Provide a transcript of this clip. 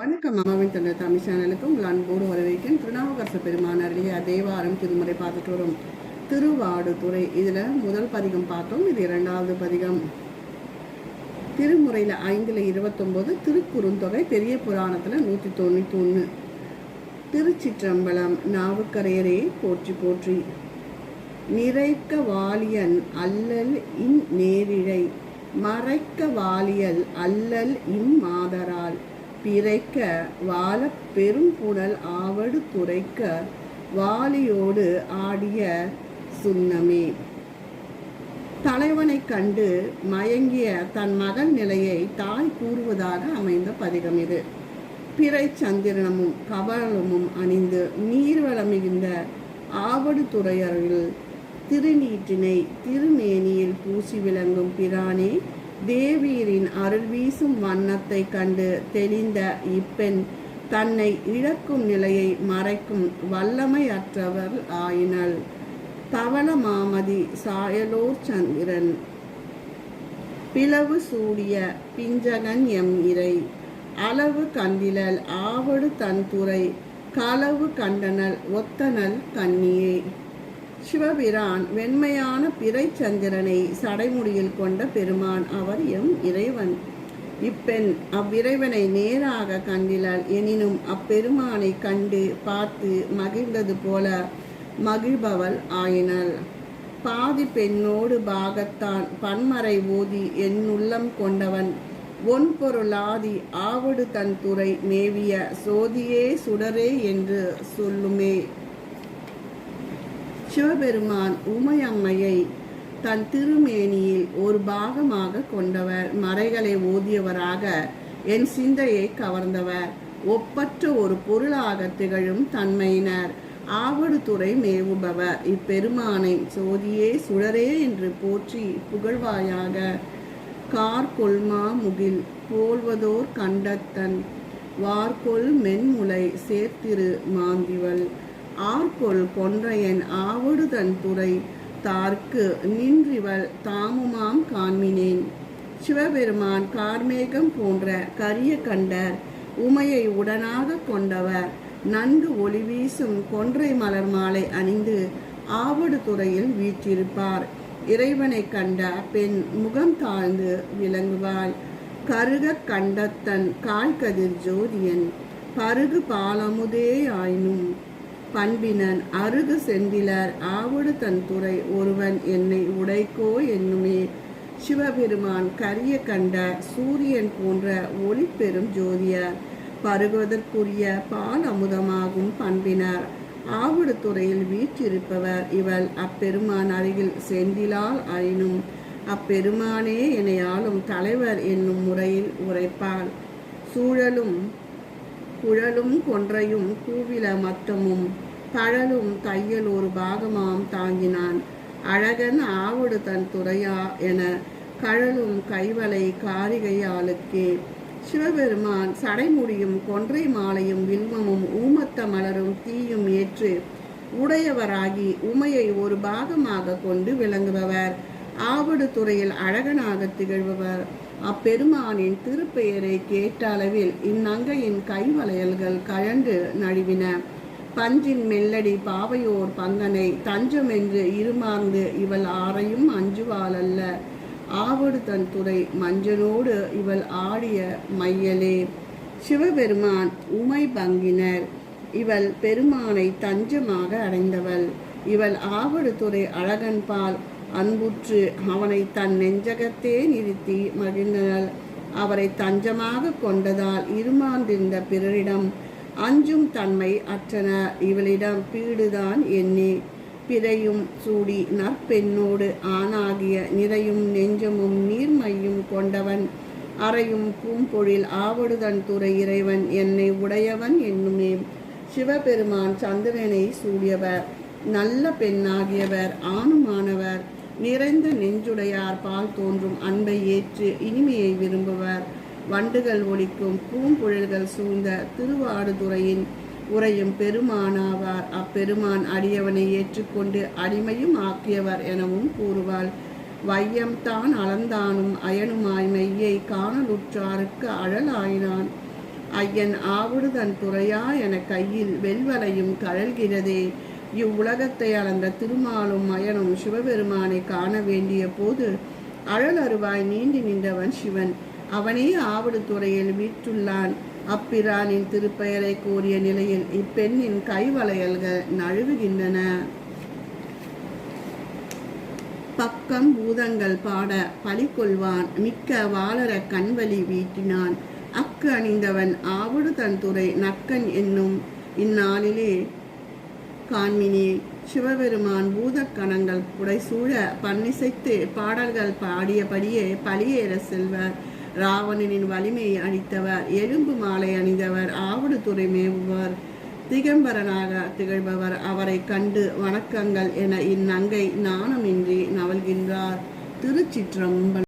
வணக்கம். அம்மாவின் தந்தை தமிழ் சேனலுக்கு உங்கள் அன்போடு வரவேற்கிறேன். திருநாவுக்கரச பெருமான் தேவாரம் திருமுறை பார்த்துட்டு வரும். திருவாடுதுறை. இதில் முதல் பதிகம் பார்த்தோம். இது இரண்டாவது பதிகம். திருமுறையில் ஐந்தில் இருபத்தொம்போது திருக்குறுந்தொகை பெரிய புராணத்தில் நூற்றி தொண்ணூற்றி ஒன்று திருச்சிற்றம்பலம் நாவுக்கரையரே போற்றி போற்றி. நிறைக்க வாலியன் அல்லல் இன் நேரிழை. மறைக்க வாலியல் அல்லல் இம் மாதரால். பிறைக்க வாழ பெரும்புணல் ஆவடு துரைக்க வாலியோடு ஆடிய சுண்ணமே. தலைவனைக் கண்டு மயங்கிய தன் மகன் நிலையை தாய் கூறுவதாக அமைந்த பதிகம் இது. பிறை சந்திரனமும் கவலமும் அணிந்து நீர்வளம் மிகுந்த ஆவடு துறையர்கள் திருநீற்றினை திருமேனியில் பூசி விளங்கும் பிரானே தேவியரின் அருள் வீசும் வண்ணத்தை கண்டு தெளிந்த இப்பெண் தன்னை இழக்கும் நிலையை மறைக்கும் வல்லமையற்றவர் ஆயினள். தவள மாமதி சாயலோர் சந்திரன். பிளவு சூடிய பிஞ்சகன் எம் இறை. அளவு கந்திலல் ஆவடு தன் துறை. களவு கண்டனல் ஒத்தனல் கண்ணியே. சிவபிரான் வெண்மையான பிறை சந்திரனை சடைமுடியில் கொண்ட பெருமான் அவர் எம் இறைவன். இப்பெண் அவ்விறைவனை நேராக கண்டிலால் எனினும் அப்பெருமானை கண்டு பார்த்து மகிழ்ந்தது போல மகிழ்பவள் ஆயினள். பாதி பெண்ணோடு பாகத்தான் பன்மறை ஓதி என்னுள்ளம் கொண்டவன். ஒன்பொருளாதி ஆவடு தன் துறை மேவிய சோதியே சுடரே என்று சொல்லுமே. சிவபெருமான் உமையம்மையை தன் திருமேனியில் ஒரு பாகமாக கொண்டவர். மறைகளை ஓதியவராக என் சிந்தையை கவர்ந்தவர். ஒப்பற்ற ஒரு பொருளாக திகழும் தன்மையினர். ஆவடுதுறை மேவுபவர். இப்பெருமானை சோதியே சுடரே என்று போற்றி புகழ்வாயாக. கார் கொள்மா முகில் போல்வதோர் கண்டத்தன். வார்கொள் மென்முலை சேர்த்திரு மாந்திவள். ஆர்கொள் கொன்றையன் ஆவடுதன் துறை தார்க்கு நின்றிவள் தாமுமாம் காண்மினேன். சிவபெருமான் கார்மேகம் போன்ற கரிய கண்டர் உமையை உடனாக கொண்டவர். நன்கு ஒளி வீசும் கொன்றை மலர் மாலை அணிந்து ஆவடு துறையில் வீற்றிருப்பார். இறைவனை கண்ட பெண் முகம் தாழ்ந்து விளங்குவாள். கருக கண்டத்தன் கால்கதிர் ஜோதியன் பருகு பாலமுதே ஆயினும் பண்பினன் அருகு செந்திலர் ஆவடு தன் துறை ஒருவன் என்னை உடைக்கோ என்னுமே. சிவபெருமான் கரிய கண்ட சூரியன் போன்ற ஒளி பெரும் ஜோதியர் பருகுவதற்குரிய பால் அமுதமாகும் பண்பினர். ஆவடு துறையில் வீற்றிருப்பவர் இவள் அப்பெருமான் அருகில் செந்திலால் ஆயினும் அப்பெருமானே என்னையாளும் தலைவர் என்னும் முறையில் உரைப்பாள். சூழலும் குழலும் கொன்றையும் கூவில மத்தமும் தழலும் தையல் ஒரு பாகமாம் தாங்கினான். அழகன் ஆவடு தன் துறையா என கழலும் கைவலை காரிகையாளுக்கே சிவபெருமான் சடைமுடியும் கொன்றை மாலையும் வில்வமும் ஊமத்த மலரும் தீயும் ஏற்று உடையவராகி உமையை ஒரு பாகமாக கொண்டு விளங்குபவர். ஆவடு துறையில் அழகனாக திகழ்பவர். அப்பெருமானின் திருப்பெயரை கேட்ட அளவில் இந்நங்கையின் கைவளையல்கள் கழண்டு நழுவின. பஞ்சின் மெல்லடி பாவையோர் பங்கனை தஞ்சமென்று இருமார்ந்து இவள் ஆரையும் அஞ்சுவாளல்ல. ஆவடு தன் துறை மஞ்சனோடு இவள் ஆடிய மையலே. சிவபெருமான் உமை பங்கினர். இவள் பெருமானை தஞ்சமாக அடைந்தவள். இவள் ஆவடு துறை அன்புற்று அவனை தன் நெஞ்சகத்தே நிறுத்தி மகிழ்ந்தனள் அவரை தஞ்சமாக கொண்டதால் இருமாந்திருந்த பிறரிடம் அஞ்சும் தன்மை அற்றன. இவளிடம் பீடுதான் எண்ணி பிறையும் சூடி நற்பெண்ணோடு ஆணாகிய நிறையும் நெஞ்சமும் நீர்மையும் கொண்டவன். அறையும் பூம்பொழில் ஆவடுதன் துறை இறைவன். என்னை உடையவன் என்னுமே. சிவபெருமான் சந்திரனை சூடியவர். நல்ல பெண்ணாகியவர் ஆணுமானவர் நிறைந்த நெஞ்சுடையார் பால் தோன்றும் அன்பை ஏற்று இனிமையை விரும்புவர். வண்டுகள் ஒலிக்கும் பூங்குழல்கள் சூழ்ந்த திருவாடுதுறையின் உரையும் பெருமானாவார். அப்பெருமான் அடியவனை ஏற்றுக்கொண்டு அடிமையும் ஆக்கியவர் எனவும் கூறுவாள். வையம் தான் அளந்தானும் அயனுமாய் மெய்யை காணலுற்றாருக்கு அழலாயினான். ஐயன் ஆவுடுதன் துறையா என கையில் வெல்வலையும் கழல்கிறதே. இவ்வுலகத்தை அளந்த திருமாலும் மயனும் சிவபெருமானை காண வேண்டிய போது அழல் அருவாய் நீண்டி நின்றவன் சிவன். அவனே ஆவடு துறையில் வீற்றுள்ளான் அப்பிரானின் திருப்பெயரை கூறிய நிலையில் இப்பெண்ணின் கைவளையல்கள் நழுவுகின்றன. பக்கம் பூதங்கள் பாட பலி கொள்வான் மிக்க வாளர கண்வழி வீட்டினான். அக்கு அணிந்தவன் ஆவடு தன் துறை நக்கன் என்னும் இந்நாளிலே காண்மினே. சிவபெருமான் பூதக்கணங்கள் புடைசூழ பன்னிசைத்து பாடல்கள் பாடியபடியே பலியேற செல்வர். ராவணனின் வலிமையை அளித்தவர் எலும்பு மாலை அணிந்தவர் ஆவடு துறை மேவுவர் திகம்பரனாக திகழ்பவர். அவரை கண்டு வணக்கங்கள் என இந்நங்கை நாணமின்றி நவல்கின்றார். திருச்சிற்றம்பலம்